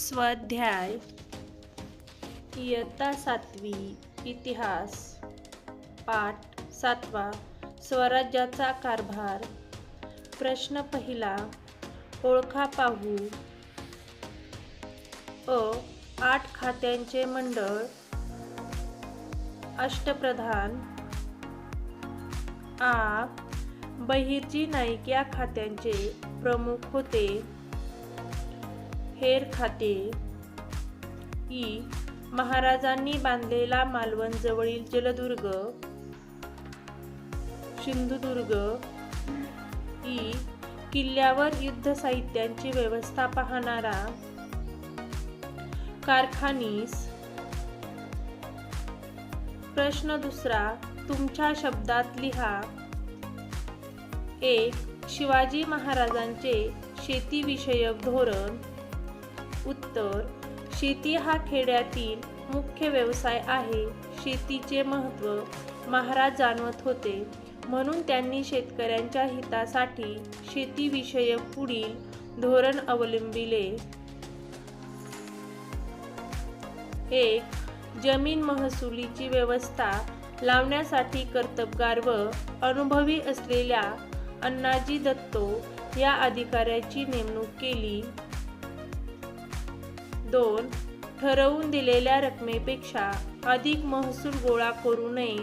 स्वाध्याय इयत्ता सातवी इतिहास पाठ सातवा स्वराज्याचा कारभार प्रश्न पहिला ओळखा पाहू अ आठ खात्यांचे मंडळ अष्टप्रधान आ बहिर्जी नाईक या खात्यांचे प्रमुख होते. हेर खाते ई. महाराजांनी बांधलेला मालवण जवळील जलदुर्ग. सिंधुदुर्ग. ई. किल्ल्यावर युद्ध साहित्यांची व्यवस्था पाहणारा. कारखानीस. प्रश्न दुसरा तुमच्या शब्दात लिहा. एक शिवाजी महाराजांचे शेतीविषयक धोरण. उत्तर शेती हा खेड्यातील मुख्य व्यवसाय आहे. शेतीचे महत्त्व महाराज जाणवत होते. म्हणून त्यांनी शेतकऱ्यांच्या हितासाठी शेतीविषयक पुढील धोरण अवलंबिले. एक जमीन महसुलीची व्यवस्था लावण्यासाठी कर्तबगार व अनुभवी असलेल्या अण्णाजी दत्तो या अधिकाऱ्याची नेमणूक केली. दोन ठरवून दिलेल्या रकमेपेक्षा अधिक महसूल गोळा करू नये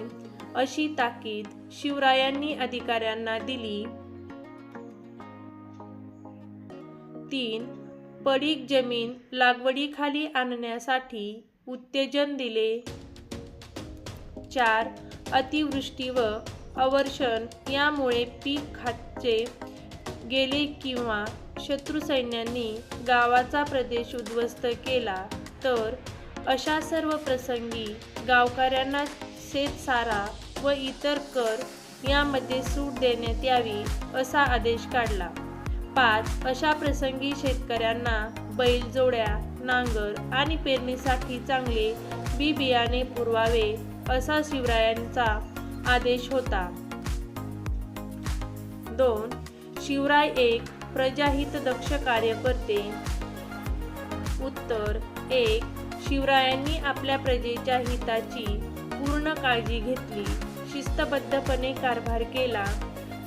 अशी ताकीद शिवरायांनी अधिकाऱ्यांना दिली. तीन पडीक जमीन लागवडीखाली आणण्यासाठी उत्तेजन दिले. चार अतिवृष्टी व अवर्षण यामुळे पीक खाचे गेले किंवा शत्रू सैन्यांनी गावाचा प्रदेश उद्ध्वस्त केला तर अशा सर्व प्रसंगी गावकऱ्यांना शेतसारा व इतर कर यामध्ये सूट देण्यात यावी असा आदेश काढला. पाच अशा प्रसंगी शेतकऱ्यांना बैलजोड्या नांगर आणि पेरणीसाठी चांगले बी बियाणे पुरवावे असा शिवरायांचा आदेश होता. दोन शिवराय एक प्रजाहित दक्ष कार्यकर्ते. उत्तर एक शिवरायांनी आपल्या प्रजेच्या हिताची पूर्ण काळजी घेतली शिस्तबद्धपणे कारभार केला.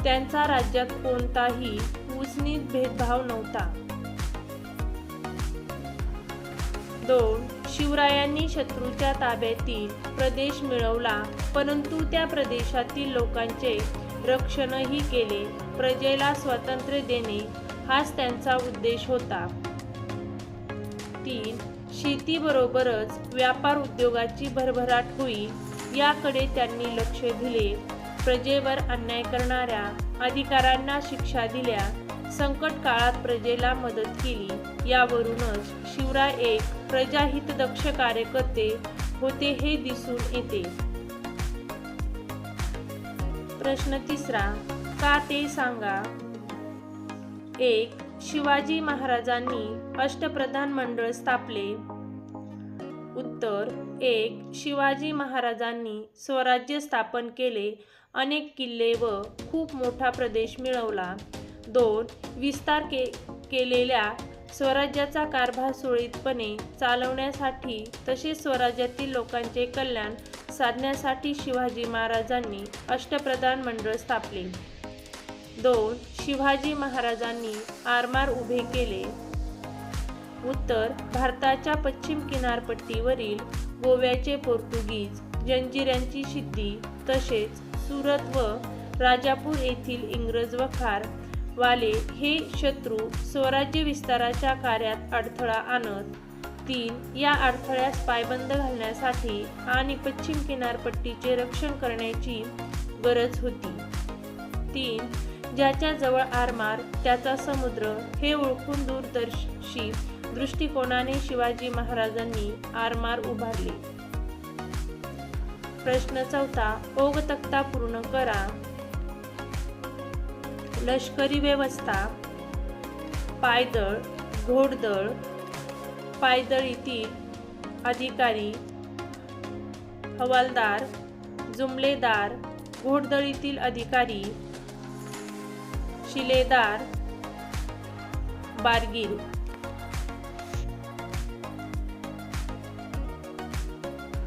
त्यांचा राज्यात कोणताही उसनीत भेदभाव नव्हता. दोन शिवरायांनी शत्रूच्या ताब्यातील प्रदेश मिळवला परंतु त्या प्रदेशातील लोकांचे रक्षणही केले. प्रजेला स्वातंत्र्य देणे हाच त्यांचा उद्देश होता. तीन शेतीबरोबरच व्यापार उद्योगाची भरभराट होईल याकडे त्यांनी लक्ष दिले. प्रजेवर अन्याय करणाऱ्या अधिकाऱ्यांना शिक्षा दिल्या. संकट काळात प्रजेला मदत केली. यावरूनच शिवराय एक प्रजाहित दक्ष कार्यकर्ते होते हे दिसून येते. प्रश्न तिसरा का ते सांगा? एक शिवाजी महाराजांनी अष्टप्रधान मंडळ स्थापले. उत्तर एक शिवाजी महाराजांनी स्वराज्य स्थापन केले अनेक किल्ले व खूप मोठा प्रदेश मिळवला. दोन विस्तार के केलेल्या स्वराज्याचा कारभार सुरळीतपणे चालवण्यासाठी तसेच स्वराज्यातील लोकांचे कल्याण साधण्यासाठी शिवाजी महाराजांनी अष्टप्रधान मंडळ स्थापले. दोन शिवाजी महाराजांनी आरमार उभे केले. उत्तर भारताच्या पश्चिम किनारपट्टीवरील गोव्याचे पोर्तुगीज जंजिऱ्यांची शिद्दी तसेच सुरत व राजापूर येथील इंग्रज व खार वाले हे शत्रू स्वराज्य विस्ताराच्या कार्यात अडथळा आणत तीन या अडथळ्यास पायबंद घालण्यासाठी आणि पश्चिम किनारपट्टीचे रक्षण करण्याची गरज होती. तीन ज्याच्या जवळ आरमार त्याचा समुद्र हे ओळखून दूरदर्शी दृष्टिकोनाने शिवाजी महाराजांनी आरमार उभारले. प्रश्न चौथा ओग तक्ता पूर्ण करा. लष्करी व्यवस्था पायदळ घोडदळ पायदळीतील अधिकारी हवालदार जुमलेदार घोडदळीतील अधिकारी शिलेदार बारगीर